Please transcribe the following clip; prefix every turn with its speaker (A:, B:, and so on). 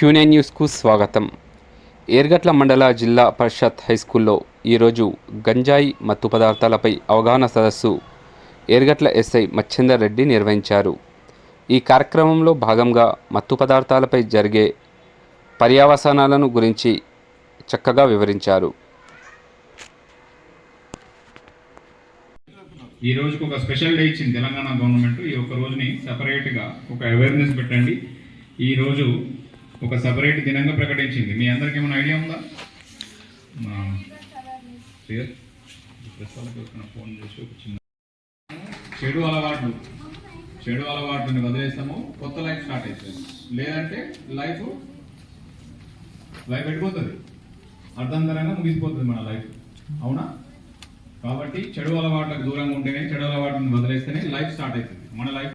A: క్యూనే న్యూస్కు స్వాగతం. ఏర్గట్ల మండల జిల్లా పరిషత్ హైస్కూల్లో ఈరోజు గంజాయి మత్తు పదార్థాలపై అవగాహన సదస్సు ఏర్గట్ల ఎస్ఐ మచ్చేందర్ రెడ్డి నిర్వహించారు. ఈ కార్యక్రమంలో భాగంగా మత్తు పదార్థాలపై జరిగే పర్యావసానాలను గురించి చక్కగా వివరించారు.
B: ఈ రోజుకు ఒక స్పెషల్ డే ఇచ్చింది తెలంగాణ గవర్నమెంట్. ఈ ఒక రోజుని సపరేట్గా ఒక అవేర్నెస్ పెట్టండి. ఈరోజు ఒక సపరేట్ దినంగా ప్రకటించింది. మీ అందరికి ఏమైనా ఐడియా ఉందా? ఫోన్ చేసి ఒక చిన్న చెడు అలవాట్లు చెడు అలవాట్లను వదిలేస్తాము. కొత్త లైఫ్ స్టార్ట్ అవుతుంది లేదంటే లైఫ్ లైఫ్ పెట్టిపోతుంది అర్థంతరంగా ముగిసిపోతుంది మన లైఫ్. అవునా? కాబట్టి చెడు అలవాట్లకు దూరంగా ఉంటేనే చెడు అలవాట్లను వదిలేస్తేనే లైఫ్ స్టార్ట్ అవుతుంది మన లైఫ్